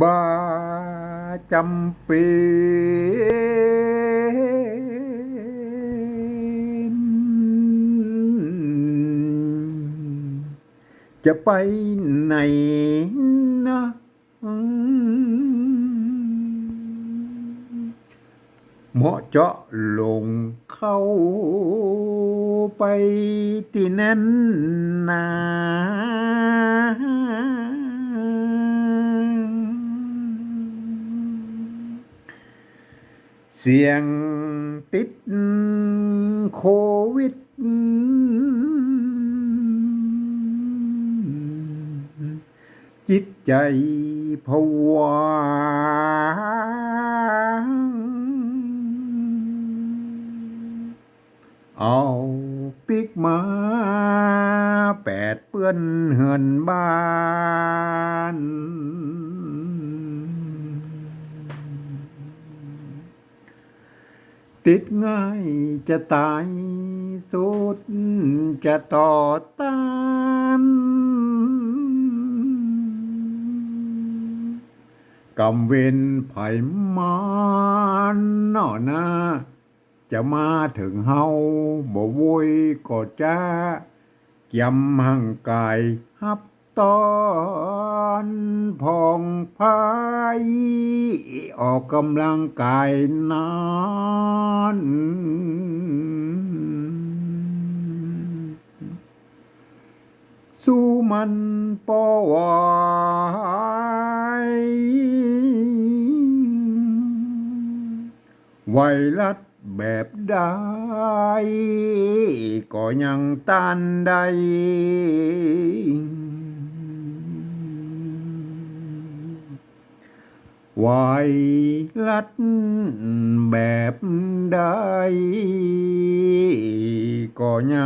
บ่จำเป็นจะไปไหนนะเหมาะเจาะลงเข้าไปที่นั่นนา เสียงติดโควิด จิตใจผวาเอาปิกมาแปดเปื้อนเหือนบ้าน ติดง่ายจะตายสุดจะต่อต้านกำเวนไผ่มานนอหนาจะมาถึงเฮาบ่โวยก็จะเกียมห่างกายฮับตอ อนพองพายออกกำลังกายนานสู้มันปอไหวไวรัสแบบใดก็ยังต้านได้ ไวรัสแบบใดก็ยั